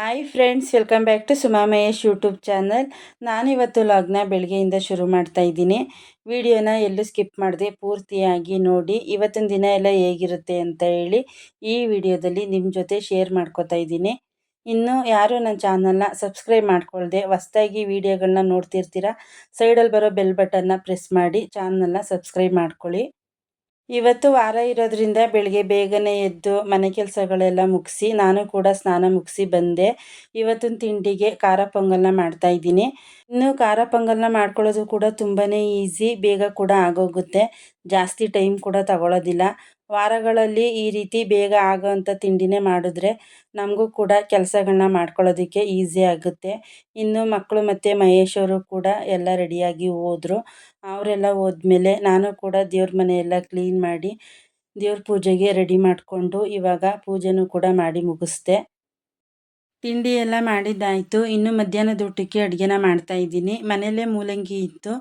Hi friends welcome back to Suma Mahesh YouTube channel ನಾನಿವತ್ತು ಲಾಗ್ನ ಬೆಳಗ್ಗೆಯಿಂದ ಶುರು ಮಾಡ್ತಾ ಇದ್ದೀನಿ. ವಿಡಿಯೋನ ಎಲ್ಲೂ ಸ್ಕಿಪ್ ಮಾಡದೆ, ಪೂರ್ತಿಯಾಗಿ ನೋಡಿ, ಇವತ್ತಿನ ದಿನ ಎಲ್ಲ ಹೇಗಿರುತ್ತೆ ಅಂತ ಹೇಳಿ ಈ ವಿಡಿಯೋದಲ್ಲಿ ನಿಮ್ಮ ಜೊತೆ ಶೇರ್ ಮಾಡ್ಕೋತಾ ಇದ್ದೀನಿ. ಇನ್ನು ಯಾರು ನನ್ನ ಚಾನಲ್ನ ಸಬ್ಸ್ಕ್ರೈಬ್ ಮಾಡ್ಕೊಳ್ದೆ, ಹೊಸ್ದಾಗಿ ವಿಡಿಯೋಗಳನ್ನ ನೋಡ್ತಿರ್ತೀರಾ ಸೈಡಲ್ಲಿ ಬರೋ ಬೆಲ್ ಬಟನ್ನ ಪ್ರೆಸ್ ಮಾಡಿ ಚಾನಲ್ನ ಸಬ್ಸ್ಕ್ರೈಬ್ ಮಾಡ್ಕೊಳ್ಳಿ. ಇವತ್ತು ವಾರ ಇರೋದ್ರಿಂದ ಬೆಳಗ್ಗೆ ಬೇಗನೆ ಎದ್ದು ಮನೆ ಕೆಲಸಗಳೆಲ್ಲ ಮುಗಿಸಿ, ನಾನು ಕೂಡ ಸ್ನಾನ ಮುಗಿಸಿ ಬಂದೆ. ಇವತ್ತಿನ ತಿಂಡಿಗೆ ಖಾರ ಪೊಂಗಲ್ನ ಮಾಡ್ತಾ ಇದ್ದೀನಿ. ಇನ್ನು ಖಾರ ಪೊಂಗಲ್ನ ಮಾಡ್ಕೊಳ್ಳೋದು ಕೂಡ ತುಂಬಾ ಈಸಿ, ಬೇಗ ಕೂಡ ಆಗೋಗುತ್ತೆ. ಜಾಸ್ತಿ ಟೈಮ್ ಕೂಡ ತಗೊಳ್ಳೋದಿಲ್ಲ ವಾರಗಳಲ್ಲಿ ಈ ರೀತಿ ಬೇಗ ಆಗೋವಂಥ ತಿಂಡಿನೇ ಮಾಡಿದ್ರೆ ನಮಗೂ ಕೂಡ ಕೆಲಸಗಳನ್ನ ಮಾಡ್ಕೊಳ್ಳೋದಕ್ಕೆ ಈಸಿ ಆಗುತ್ತೆ. ಇನ್ನು ಮಕ್ಕಳು ಮತ್ತು ಮಹೇಶ್ ಕೂಡ ಎಲ್ಲ ರೆಡಿಯಾಗಿ ಹೋದರು. ಅವರೆಲ್ಲ ಹೋದ್ಮೇಲೆ ನಾನು ಕೂಡ ದೇವ್ರ ಮನೆಯೆಲ್ಲ ಕ್ಲೀನ್ ಮಾಡಿ ದೇವ್ರ ಪೂಜೆಗೆ ರೆಡಿ ಮಾಡಿಕೊಂಡು ಇವಾಗ ಪೂಜೆನೂ ಕೂಡ ಮಾಡಿ ಮುಗಿಸ್ದೆ. ತಿಂಡಿ ಎಲ್ಲ ಮಾಡಿದ್ದಾಯಿತು. ಇನ್ನು ಮಧ್ಯಾಹ್ನದ ಊಟಕ್ಕೆ ಅಡುಗೆನ ಮಾಡ್ತಾ ಇದ್ದೀನಿ. ಮನೆಯಲ್ಲೇ ಮೂಲಂಗಿ ಇತ್ತು.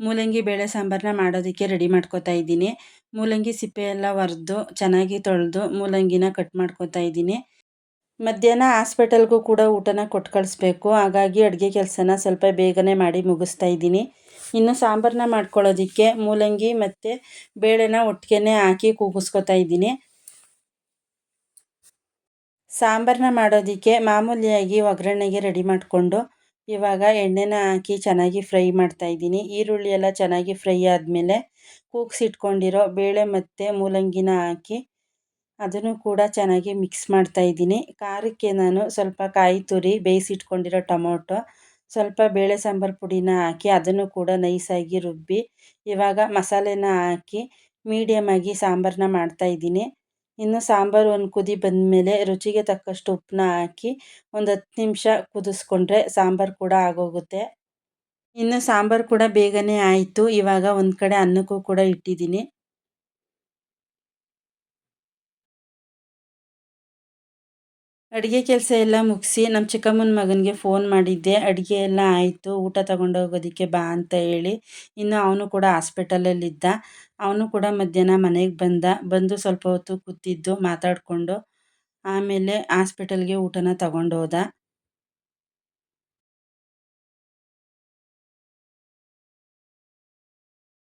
ಮೂಲಂಗಿ, ಬೇಳೆ ಸಾಂಬಾರನ್ನ ಮಾಡೋದಕ್ಕೆ ರೆಡಿ ಮಾಡ್ಕೋತಾ ಇದ್ದೀನಿ. ಮೂಲಂಗಿ ಸಿಪ್ಪೆ ಎಲ್ಲ ಒರೆದು, ಚೆನ್ನಾಗಿ ತೊಳೆದು ಮೂಲಂಗಿನ ಕಟ್ ಮಾಡ್ಕೋತಾ ಇದ್ದೀನಿ. ಮಧ್ಯಾಹ್ನ ಹಾಸ್ಪಿಟಲ್ಗೂ ಕೂಡ ಊಟನ ಕೊಟ್ಟು ಕಳಿಸ್ಬೇಕು. ಹಾಗಾಗಿ ಅಡುಗೆ ಕೆಲಸನ ಸ್ವಲ್ಪ ಬೇಗನೆ ಮಾಡಿ ಮುಗಿಸ್ತಾ ಇದ್ದೀನಿ. ಇನ್ನು ಸಾಂಬಾರನ್ನ ಮಾಡ್ಕೊಳ್ಳೋದಕ್ಕೆ ಮೂಲಂಗಿ ಮತ್ತು ಬೇಳೆನ ಒಟ್ಟಿಗೆ ಹಾಕಿ ಕೂಗಿಸ್ಕೊತಾ ಇದ್ದೀನಿ. ಸಾಂಬಾರನ್ನ ಮಾಡೋದಕ್ಕೆ ಮಾಮೂಲಿಯಾಗಿ ಒಗ್ಗರಣೆಗೆ ರೆಡಿ ಮಾಡಿಕೊಂಡು ಇವಾಗ ಎಣ್ಣೆನ ಹಾಕಿ ಚೆನ್ನಾಗಿ ಫ್ರೈ ಮಾಡ್ತಾ ಇದ್ದೀನಿ. ಈರುಳ್ಳಿ ಎಲ್ಲ ಚೆನ್ನಾಗಿ ಫ್ರೈ ಆದಮೇಲೆ ಕೂಗ್ಸಿಟ್ಕೊಂಡಿರೋ ಬೇಳೆ ಮತ್ತು ಮೂಲಂಗಿನ ಹಾಕಿ ಅದನ್ನು ಕೂಡ ಚೆನ್ನಾಗಿ ಮಿಕ್ಸ್ ಮಾಡ್ತಾ ಇದ್ದೀನಿ. ಖಾರಕ್ಕೆ ನಾನು ಸ್ವಲ್ಪ ಕಾಯಿ ತುರಿ ಬೇಯಿಸಿಟ್ಕೊಂಡಿರೋ ಟೊಮೊಟೊ, ಸ್ವಲ್ಪ ಬೇಳೆ ಸಾಂಬಾರು ಪುಡಿನ ಹಾಕಿ ಅದನ್ನು ಕೂಡ ನೈಸಾಗಿ ರುಬ್ಬಿ ಇವಾಗ ಮಸಾಲೆನ ಹಾಕಿ ಮೀಡಿಯಮ್ಮಾಗಿ ಸಾಂಬಾರನ್ನ ಮಾಡ್ತಾಯಿದ್ದೀನಿ ಇನ್ನು ಸಾಂಬಾರು ಒಂದು ಕುದಿ ಬಂದಮೇಲೆ ರುಚಿಗೆ ತಕ್ಕಷ್ಟು ಉಪ್ಪನ್ನ ಹಾಕಿ ಒಂದು ಹತ್ತು ನಿಮಿಷ ಕುದಿಸ್ಕೊಂಡ್ರೆ ಸಾಂಬಾರು ಕೂಡ ಆಗೋಗುತ್ತೆ. ಇನ್ನು ಸಾಂಬಾರು ಕೂಡ ಬೇಗನೆ ಆಯಿತು. ಇವಾಗ ಒಂದು ಕಡೆ ಅನ್ನಕ್ಕೂ ಕೂಡ ಇಟ್ಟಿದ್ದೀನಿ. ಅಡುಗೆ ಕೆಲಸ ಎಲ್ಲ ಮುಗಿಸಿ ನಮ್ಮ ಚಿಕ್ಕಮ್ಮನ ಮಗನಿಗೆ ಫೋನ್ ಮಾಡಿದ್ದೆ. ಅಡುಗೆ ಎಲ್ಲ ಆಯಿತು, ಊಟ ತಗೊಂಡೋಗೋದಕ್ಕೆ ಬಾ ಅಂತ ಹೇಳಿ. ಇನ್ನು ಅವನು ಕೂಡ ಹಾಸ್ಪಿಟಲಲ್ಲಿದ್ದ ಅವನು ಕೂಡ ಮಧ್ಯಾಹ್ನ ಮನೆಗೆ ಬಂದ. ಬಂದು ಸ್ವಲ್ಪ ಹೊತ್ತು ಕೂತಿದ್ದು, ಮಾತಾಡಿಕೊಂಡು ಆಮೇಲೆ ಹಾಸ್ಪಿಟಲ್ಗೆ ಊಟನ ತಗೊಂಡೋದ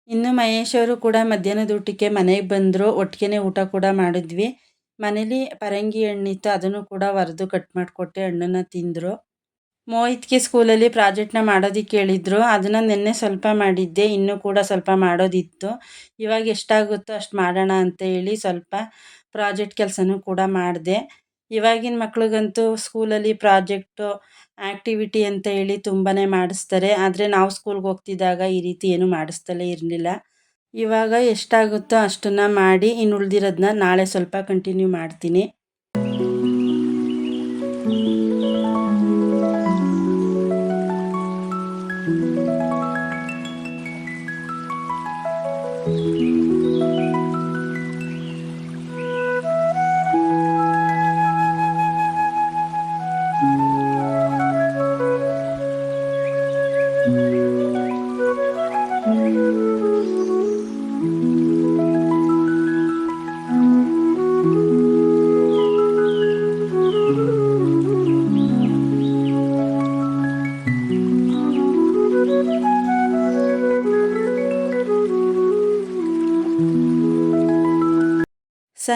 ಇನ್ನು ಮಹೇಶ್ ಅವರು ಕೂಡ ಮಧ್ಯಾಹ್ನದ ಊಟಕ್ಕೆ ಮನೆಗೆ ಬಂದರು. ಒಟ್ಟಿಗೆ ಊಟ ಕೂಡ ಮಾಡಿದ್ವಿ. ಮನೇಲಿ ಪರಂಗಿ ಹಣ್ಣಿತ್ತು ಅದನ್ನು ಕೂಡ ವರೆದು ಕಟ್ ಮಾಡಿಕೊಟ್ಟೆ, ಹಣ್ಣನ್ನು ತಿಂದರು. ಮೋಹಿತ್ಗೆ ಸ್ಕೂಲಲ್ಲಿ ಪ್ರಾಜೆಕ್ಟ್ನ ಮಾಡೋದಕ್ಕೆ ಹೇಳಿದ್ರು ಅದನ್ನು ನಿನ್ನೆ ಸ್ವಲ್ಪ ಮಾಡಿದ್ದೆ, ಇನ್ನೂ ಕೂಡ ಸ್ವಲ್ಪ ಮಾಡೋದಿತ್ತು. ಇವಾಗ ಎಷ್ಟಾಗುತ್ತೋ ಅಷ್ಟು ಮಾಡೋಣ ಅಂತ ಹೇಳಿ ಸ್ವಲ್ಪ ಪ್ರಾಜೆಕ್ಟ್ ಕೆಲಸನೂ ಕೂಡ ಮಾಡಿದೆ. ಇವಾಗಿನ ಮಕ್ಳಿಗಂತೂ ಸ್ಕೂಲಲ್ಲಿ ಪ್ರಾಜೆಕ್ಟು ಆ್ಯಕ್ಟಿವಿಟಿ ಅಂತ ಹೇಳಿ ತುಂಬಾ ಮಾಡಿಸ್ತಾರೆ. ಆದರೆ ನಾವು ಸ್ಕೂಲ್ಗೆ ಹೋಗ್ತಿದ್ದಾಗ ಈ ರೀತಿ ಏನೂ ಮಾಡಿಸ್ತಲೇ ಇರಲಿಲ್ಲ. ಇವಾಗ ಎಷ್ಟಾಗುತ್ತೋ ಅಷ್ಟನ್ನು ಮಾಡಿ ಇನ್ನು ಉಳಿದಿರೋದನ್ನ ನಾಳೆ ಸ್ವಲ್ಪ ಕಂಟಿನ್ಯೂ ಮಾಡ್ತೀನಿ.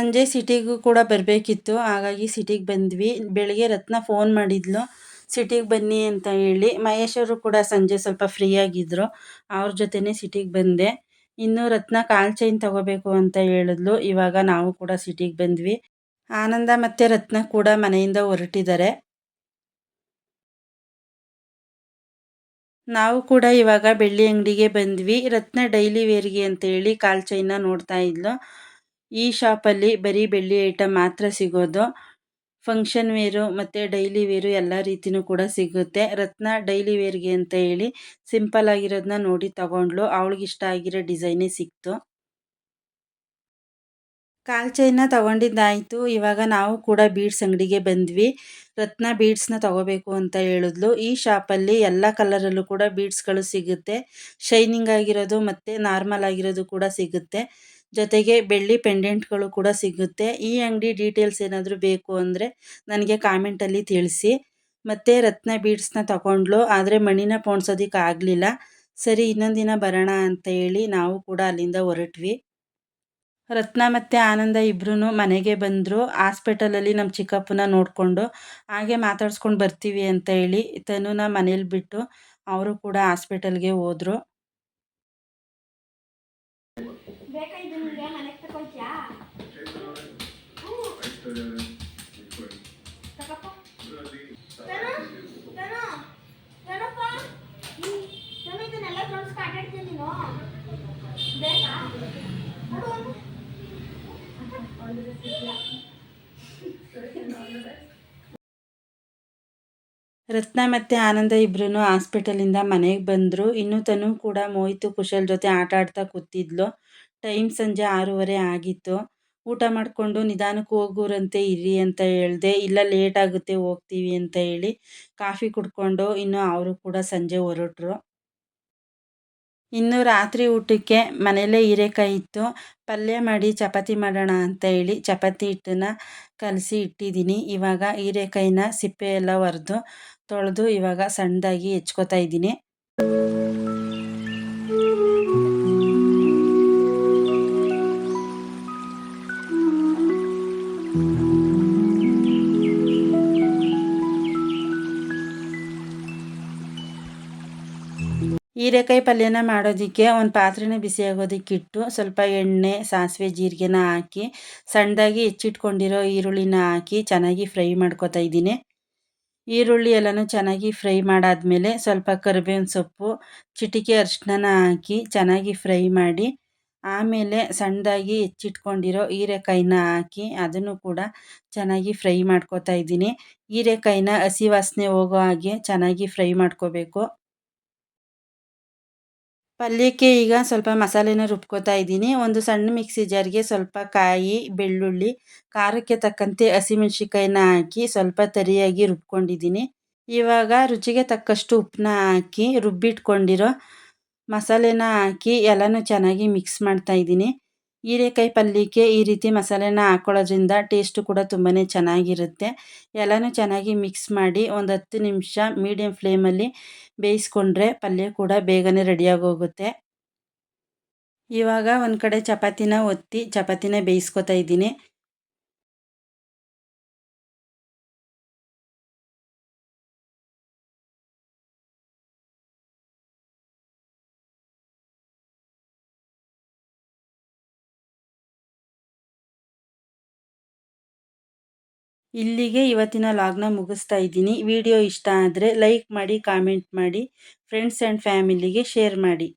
ಸಂಜೆ ಸಿಟಿಗೂ ಕೂಡ ಬರಬೇಕಿತ್ತು. ಹಾಗಾಗಿ ಸಿಟಿಗೆ ಬಂದ್ವಿ. ಬೆಳಗ್ಗೆ ರತ್ನ ಫೋನ್ ಮಾಡಿದ್ಲು. ಸಿಟಿಗೆ ಬನ್ನಿ ಅಂತ ಹೇಳಿ ಮಹೇಶ್ ಅವರು ಕೂಡ ಸಂಜೆ ಸ್ವಲ್ಪ ಫ್ರೀ ಆಗಿದ್ದರು ಅವ್ರ ಜೊತೆನೇ ಸಿಟಿಗೆ ಬಂದೆ. ಇನ್ನು ರತ್ನ ಕಾಲ್ ಚೈನ್ ತಗೋಬೇಕು ಅಂತ ಹೇಳಿದ್ಲು. ಇವಾಗ ನಾವು ಕೂಡ ಸಿಟಿಗೆ ಬಂದ್ವಿ. ಆನಂದ ಮತ್ತು ರತ್ನ ಕೂಡ ಮನೆಯಿಂದ ಹೊರಟಿದ್ದಾರೆ. ನಾವು ಕೂಡ ಇವಾಗ ಬೆಳ್ಳಿ ಅಂಗಡಿಗೆ ಬಂದ್ವಿ. ರತ್ನ ಡೈಲಿ ವೇರ್ಗೆ ಅಂತ ಹೇಳಿ ಕಾಲ್ ಚೈನ್ ನೋಡ್ತಾ ಇದ್ಲು. ಈ ಶಾಪಲ್ಲಿ ಬರೀ ಬೆಳ್ಳಿ ಐಟಮ್ ಮಾತ್ರ ಸಿಗೋದು. ಫಂಕ್ಷನ್ ವೇರು ಮತ್ತು ಡೈಲಿ ವೇರು ಎಲ್ಲ ರೀತಿಯೂ ಕೂಡ ಸಿಗುತ್ತೆ. ರತ್ನ ಡೈಲಿ ವೇರ್ಗೆ ಅಂತ ಹೇಳಿ ಸಿಂಪಲ್ ಆಗಿರೋದನ್ನ ನೋಡಿ ತಗೊಂಡ್ಲು. ಅವಳಿಗೆ ಇಷ್ಟ ಆಗಿರೋ ಡಿಸೈನೇ ಸಿಕ್ತು. ಕಾಲ್ ಚೈನ ತಗೊಂಡಿದ್ದಾಯಿತು. ಇವಾಗ ನಾವು ಕೂಡ ಬೀಡ್ಸ್ ಅಂಗಡಿಗೆ ಬಂದ್ವಿ. ರತ್ನ ಬೀಡ್ಸ್ನ ತಗೋಬೇಕು ಅಂತ ಹೇಳಿದ್ಲು. ಈ ಶಾಪಲ್ಲಿ ಎಲ್ಲ ಕಲರಲ್ಲೂ ಕೂಡ ಬೀಡ್ಸ್ಗಳು ಸಿಗುತ್ತೆ. ಶೈನಿಂಗ್ ಆಗಿರೋದು ಮತ್ತು ನಾರ್ಮಲ್ ಆಗಿರೋದು ಕೂಡ ಸಿಗುತ್ತೆ. ಜೊತೆಗೆ ಬೆಳ್ಳಿ ಪೆಂಡೆಂಟ್ಗಳು ಕೂಡ ಸಿಗುತ್ತೆ. ಈ ಅಂಗಡಿ ಡೀಟೇಲ್ಸ್ ಏನಾದರೂ ಬೇಕು ಅಂದರೆ ನನಗೆ ಕಾಮೆಂಟಲ್ಲಿ ತಿಳಿಸಿ. ಮತ್ತು ರತ್ನ ಬೀಡ್ಸ್ನ ತಗೊಂಡ್ಲು ಆದರೆ ಮಣಿನ ಪೋಣಿಸೋದಕ್ಕೆ ಆಗಲಿಲ್ಲ. ಸರಿ, ಇನ್ನೊಂದು ದಿನ ಬರೋಣ ಅಂತ ಹೇಳಿ ನಾವು ಕೂಡ ಅಲ್ಲಿಂದ ಹೊರಟ್ವಿ. ರತ್ನ ಮತ್ತು ಆನಂದ ಇಬ್ಬರೂ ಮನೆಗೆ ಬಂದರು. ಹಾಸ್ಪಿಟಲಲ್ಲಿ ನಮ್ಮ ಚಿಕ್ಕಪ್ಪನ ನೋಡಿಕೊಂಡು, ಹಾಗೆ ಮಾತಾಡ್ಸ್ಕೊಂಡು ಬರ್ತೀವಿ ಅಂತ ಹೇಳಿ ತನುನ ಮನೇಲಿ ಬಿಟ್ಟು ಅವರು ಕೂಡ ಹಾಸ್ಪಿಟಲ್ಗೆ ಹೋದರು. ನಿಮಗೆ ನಿಂಗೆ ಮನೆಗೆ ನೀನು. ಬೇಕಾ. ರತ್ನ ಮತ್ತೆ ಆನಂದ ಇಬ್ಬರೂ ಹಾಸ್ಪಿಟಲಿಂದ ಮನೆಗೆ ಬಂದರು. ಇನ್ನು ತನು ಕೂಡ ಮೋಹಿತು, ಕುಶಲ್ ಜೊತೆ ಆಟ ಆಡ್ತಾ ಕೂತಿದ್ಲು. ಟೈಮ್ ಸಂಜೆ ಆರೂವರೆ ಆಗಿತ್ತು. ಊಟ ಮಾಡಿಕೊಂಡು ನಿಧಾನಕ್ಕೆ ಹೋಗೋರಂತೆ ಇರಿ ಅಂತ ಹೇಳಿದೆ, ಇಲ್ಲ ಲೇಟ್ ಆಗುತ್ತೆ ಹೋಗ್ತೀವಿ ಅಂತ ಹೇಳಿ ಕಾಫಿ ಕುಡ್ಕೊಂಡು ಇನ್ನು ಅವರು ಕೂಡ ಸಂಜೆ ಹೊರಟ್ರು. ಇನ್ನು ರಾತ್ರಿ ಊಟಕ್ಕೆ ಮನೆಯಲ್ಲೇ ಹೀರೆಕಾಯಿ ಇತ್ತು. ಪಲ್ಯ ಮಾಡಿ ಚಪಾತಿ ಮಾಡೋಣ ಅಂತ ಹೇಳಿ ಚಪಾತಿ ಹಿಟ್ಟನ್ನ ಕಲಸಿ ಇಟ್ಟಿದ್ದೀನಿ. ಇವಾಗ ಹೀರೆಕಾಯಿನ ಸಿಪ್ಪೆ ಎಲ್ಲ ಒರೆದು ತೊಳೆದು ಇವಾಗ ಸಣ್ಣದಾಗಿ ಹೆಚ್ಕೋತಾ ಇದ್ದೀನಿ. ಹೀರೆಕಾಯಿ ಪಲ್ಯನ ಮಾಡೋದಕ್ಕೆ ಒಂದು ಪಾತ್ರೆನ ಬಿಸಿ ಆಗೋದಕ್ಕಿಟ್ಟು ಸ್ವಲ್ಪ ಎಣ್ಣೆ, ಸಾಸಿವೆ, ಜೀರಿಗೆನ ಹಾಕಿ ಸಣ್ಣದಾಗಿ ಹೆಚ್ಚಿಟ್ಕೊಂಡಿರೋ ಈರುಳ್ಳಿನ ಹಾಕಿ ಚೆನ್ನಾಗಿ ಫ್ರೈ ಮಾಡ್ಕೊತಾ ಇದ್ದೀನಿ. ಈರುಳ್ಳಿ ಎಲ್ಲನೂ ಚೆನ್ನಾಗಿ ಫ್ರೈ ಮಾಡಾದಮೇಲೆ ಸ್ವಲ್ಪ ಕರಿಬೇವಿನ ಸೊಪ್ಪು, ಚಿಟಿಕೆ ಅರಿಶಿನ ಹಾಕಿ ಚೆನ್ನಾಗಿ ಫ್ರೈ ಮಾಡಿ ಆಮೇಲೆ ಸಣ್ಣದಾಗಿ ಹೆಚ್ಚಿಟ್ಕೊಂಡಿರೋ ಹೀರೆಕಾಯಿನ ಹಾಕಿ ಅದನ್ನು ಕೂಡ ಚೆನ್ನಾಗಿ ಫ್ರೈ ಮಾಡ್ಕೊತಾ ಇದ್ದೀನಿ. ಹೀರೆಕಾಯಿನ ಹಸಿ ವಾಸನೆ ಹೋಗೋ ಹಾಗೆ ಚೆನ್ನಾಗಿ ಫ್ರೈ ಮಾಡ್ಕೋಬೇಕು. ಪಲ್ಯಕ್ಕೆ ಈಗ ಸ್ವಲ್ಪ ಮಸಾಲೆನ ರುಬ್ಕೋತಾ ಇದ್ದೀನಿ. ಒಂದು ಸಣ್ಣ ಮಿಕ್ಸಿ ಜಾರ್ಗೆ ಸ್ವಲ್ಪ ಕಾಯಿ, ಬೆಳ್ಳುಳ್ಳಿ, ಖಾರಕ್ಕೆ ತಕ್ಕಂತೆ ಹಸಿಮೆಣ್ಸಿಕಾಯಿನ ಹಾಕಿ ಸ್ವಲ್ಪ ತರಿಯಾಗಿ ರುಬ್ಕೊಂಡಿದ್ದೀನಿ. ಇವಾಗ ರುಚಿಗೆ ತಕ್ಕಷ್ಟು ಉಪ್ಪನ್ನ ಹಾಕಿ ರುಬ್ಬಿಟ್ಕೊಂಡಿರೋ ಮಸಾಲೆನ ಹಾಕಿ ಎಲ್ಲನೂ ಚೆನ್ನಾಗಿ ಮಿಕ್ಸ್ ಮಾಡ್ತಾ ಇದ್ದೀನಿ. ಹೀರೆಕಾಯಿ ಪಲ್ಯಕ್ಕೆ ಈ ರೀತಿ ಮಸಾಲೆನ ಹಾಕೊಳ್ಳೋದ್ರಿಂದ ಟೇಸ್ಟು ಕೂಡ ತುಂಬಾ ಚೆನ್ನಾಗಿರುತ್ತೆ. ಎಲ್ಲನೂ ಚೆನ್ನಾಗಿ ಮಿಕ್ಸ್ ಮಾಡಿ ಒಂದು ಹತ್ತು ನಿಮಿಷ ಮೀಡಿಯಮ್ ಫ್ಲೇಮಲ್ಲಿ ಬೇಯಿಸ್ಕೊಂಡ್ರೆ ಪಲ್ಯ ಕೂಡ ಬೇಗನೆ ರೆಡಿಯಾಗಿ ಹೋಗುತ್ತೆ ಇವಾಗ ಒಂದು ಕಡೆ ಚಪಾತಿನ ಒತ್ತಿ, ಚಪಾತಿನ ಬೇಯಿಸ್ಕೊತಾ ಇದ್ದೀನಿ. ಇಲ್ಲಿಗೆ ಇವತ್ತಿನ ಲಾಗ್ನ ಮುಗಿಸ್ತಾ ಇದ್ದೀನಿ. ವಿಡಿಯೋ ಇಷ್ಟ ಆದರೆ ಲೈಕ್ ಮಾಡಿ, ಕಾಮೆಂಟ್ ಮಾಡಿ ಫ್ರೆಂಡ್ಸ್ ಆ್ಯಂಡ್ ಫ್ಯಾಮಿಲಿಗೆ ಶೇರ್ ಮಾಡಿ.